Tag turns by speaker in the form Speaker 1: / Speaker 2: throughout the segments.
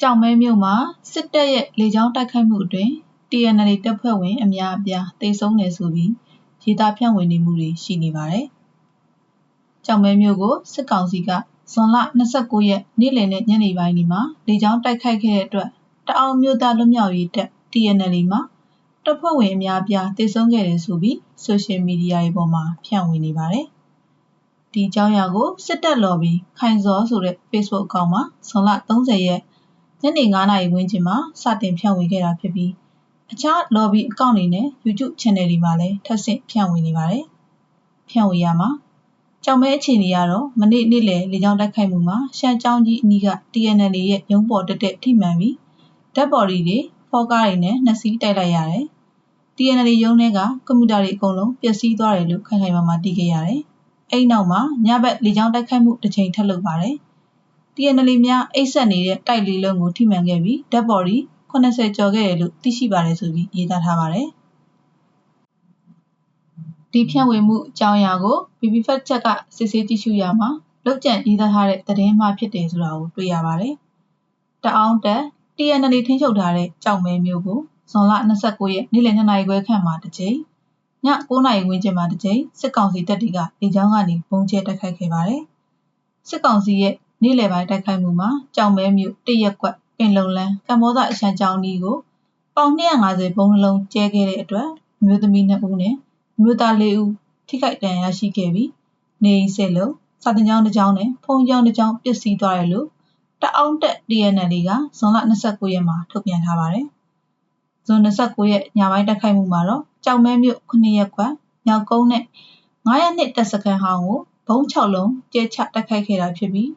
Speaker 1: ကြောင်မဲမြို့မှာစစ်တပ်ရဲ့လေကြောင်းတိုက်ခိုက်မှုအတွင်း TNL တပ်ဖွဲ့ဝင်အများအပြားတေဆုံးတယ်ဆိုပြီးရေးသားဖြန့်ဝေနေမှုတွေရှိနေပါတယ်။ကြောင်မဲမြို့ကိုစစ်ကောင်စီကဇွန်လ29ရက်နေ့လယ်နဲ့ညနေပိုင်းဒီမှာလေကြောင်းတိုက်ခိုက်ခဲ့တဲ့အတွက်တအောင်မြို့သားလွတ်မြောက်ရေးတပ် TNL မှာတပ်ဖွဲ့ဝင်အများအပြားတေဆုံးခဲ့တယ်ဆိုပြီးဆိုရှယ်မီဒီယာတွေပေါ်မှာဖြန့်ဝေနေပါတယ်။ဒီအကြောင်းအရာကိုစစ်တပ် lobby ခိုင်စောဆိုတဲ့ Facebook အကောင့်မှာဇွန်လ30ရက် ညနေ9:00နာရီဝန်းကျင်မှာစတင်ဖြန့်ဝေခဲ့တာဖြစ်ပြီးအခြား lobby အကောင့်တွေနဲ့ YouTube channel တွေမှာလည်းထပ်ဆင့်ဖြန့်ဝေနေပါတယ်။ဖြန့်ဝေရမှာကြောင်မဲအခြေအနေကတော့မနေ့နေ့လယ်လေကြောင်းတိုက်ခိုက်မှုမှာရှမ်းကျောင်းကြီးအနီးက TNL ရဲ့ရုံးပေါ်တက်တက်ထိမှန်ပြီးဓာတ်ပေါ်တွေဖောကားတွေနဲ့နှစ်စီးတိုက်လိုက်ရတယ်။ TNL ရုံးထဲကကွန်ပျူတာတွေအကုန်လုံးပျက်စီးသွားတယ်လို့ခိုင်ခိုင်မာမာသိခဲ့ရတယ်။အဲ့နောက်မှာညဘက်လေကြောင်းတိုက်ခိုက်မှုတစ်ချိန်ထပ်လုပ်ပါတယ်။ TNL များအိတ်ဆက်နေတဲ့တိုက်လေးလုံးကိုထိမှန်ခဲ့ပြီးဓာတ်ပေါ်တွေ80ကျော်ခဲ့တယ်လို့သိရှိပါတယ်ဆိုပြီးရေးသားထားပါတယ်။ဒီဖြန့်ဝေမှုအကြောင်းအရာကို BB Fact Check ကစစ်ဆေးကြည့်ရှုရမှာလောက်ကျန်ရေးသားထားတဲ့သတင်းမှဖြစ်တယ်ဆိုတာကိုတွေ့ရပါတယ်။တအောင်းတက် TNL ထင်းချုပ်ထားတဲ့ကြောက်မဲမျိုးကိုဇွန်လ29ရက်နေ့လယ်2နာရီခွဲခန့်မှာတစ်ကြိမ်ည9နာရီဝန်းကျင်မှာတစ်ကြိမ်စစ်ကောင်စီတပ်တွေကလေကြောင်းကနေပုံကျဲတိုက်ခိုက်ခဲ့ပါတယ်။စစ်ကောင်စီရဲ့ နေ့လယ်ပိုင်းတိုက်ခိုက်မှုမှာကြောင်မဲမြို့တရက်ကွက်ပင်လုံလန်းကမ္ဘောဇအရှမ်းကျောင်းကြီးကိုပေါင်250ဘုံနှလုံးကျဲခဲ့တဲ့အတွက်မြို့သမီး2ဦးနဲ့မြို့သား4ဦးထိခိုက်ဒဏ်ရာရရှိခဲ့ပြီးနေအိမ်ဆဲလုံးစာတင်ကျောင်းတစ်ကျောင်းနဲ့ဖုံကျောင်းတစ်ကျောင်းပျက်စီးသွားတယ်လို့တအောင်းတက် DNL ကဇွန်လ29ရက်မှာထုတ်ပြန်ထားပါတယ်။ဇွန်29ရက်ညပိုင်းတိုက်ခိုက်မှုမှာတော့ကြောင်မဲမြို့9ရက်ကွက်မြောက်ကုန်းနဲ့9ရက်နှစ်တပ်စခန်းဟောင်းကိုဘုံ6လုံးကျဲချတိုက်ခိုက်ခဲ့တာဖြစ်ပြီး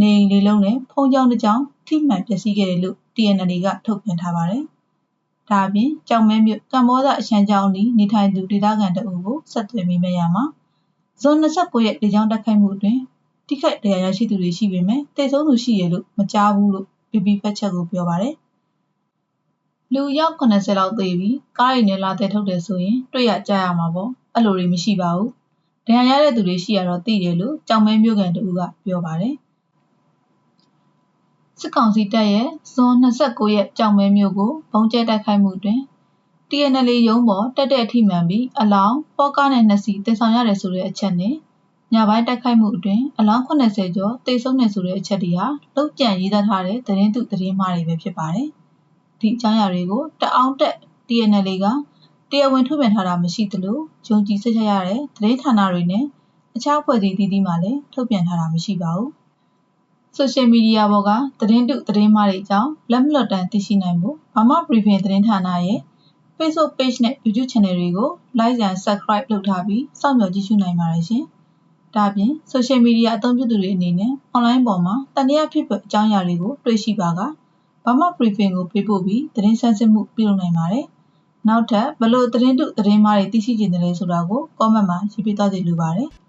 Speaker 1: နေအိမ်လေးလုံးနဲ့ဖုံကျောင်းတစ်ကျောင်းထိမှန်ပျက်စီးခဲ့တယ်လို့ TNL ကထုတ်ပြန်ထားပါတယ်။ဒါအပြင်ကြောင်မဲမြို့ကမ္ဘောဇအရှမ်းကျောင်းနီနေထိုင်သူဒေသခံတအုပ်ကိုဆက်သွယ်မိမဲ့ရမှာဇွန်29ရက်လေကြောင်းတိုက်ခိုက်မှုအတွင်းတိခိုက်တရားရရှိသူတွေရှိပေမဲ့တိတ်ဆုံးသူရှိရလို့မကြားဘူးလို့ PP ဖက်ချက်ကိုပြောပါတယ်။လူရောက်80လောက်သေပြီးကားရည်နဲ့လာတဲ့ထုတ်တယ်ဆိုရင်တွေ့ရကြရမှာပေါ့အဲ့လိုတွေမရှိပါဘူး။ဒဏ်ရာရတဲ့သူတွေရှိရတော့သိတယ်လို့ကြောင်မဲမျိုးကန်တူကပြောပါတယ်။ စစ်ကောင်စီတပ်ရဲ့ဇွန်29ရက်ကြောင်မဲမျိုးကိုဘုံကျဲတိုက်ခိုက်မှုတွင် TNL ရုံးပေါ်တက်တဲ့အထိမှန်ပြီးအလောင်းပေါ်ကားနဲ့နှစ်စီတင်ဆောင်ရတယ်ဆိုတဲ့အချက်နဲ့ညပိုင်းတိုက်ခိုက်မှုအတွင်းအလောင်း80ကျော်တိတ်ဆုံးတယ်ဆိုတဲ့အချက်တွေဟာလောက်ကျန်ရေးသားထားတဲ့သတင်းတုသတင်းမှားတွေပဲဖြစ်ပါတယ်။ဒီအကြောင်းအရာတွေကိုတအောင်းတက် TNL ကတရားဝင်ထုတ်ပြန်ထားတာမရှိသလိုဂျုံကြည်စိတ်ချရတဲ့သတင်းဌာနတွေနဲ့အခြားဖွဲ့စည်းတည်တည်မှလည်းထုတ်ပြန်ထားတာမရှိပါဘူး။ ဆိုရှယ်မီဒီယာပေါ်ကသတင်းတုသတင်းမှားတွေအကြောင်းလက်မလွတ်တမ်းသိရှိနိုင်ဖို့ဘာမှ briefing သတင်းဌာနရဲ့ Facebook Page နဲ့ YouTube Channel တွေကို Like and Subscribe လုပ်ထားပြီးစောင့်မျှော်ကြည့်ရှုနိုင်ပါတယ်ရှင်။ဒါ့အပြင် Social Media အသုံးပြုသူတွေအနေနဲ့ Online ပေါ်မှာတန်တရားဖြစ်ပအကြောင်းအရာတွေကိုတွေ့ရှိပါကဘာမှ briefing ကိုပေးပို့ပြီးသတင်းဆန်းစစ်မှုပြုလုပ်နိုင်ပါတယ်။နောက်ထပ်ဘလို့သတင်းတုသတင်းမှားတွေသိရှိကျင်တယ်လဲဆိုတာကို comment မှာရေးပေးသွားကြည့်လိုပါတယ်။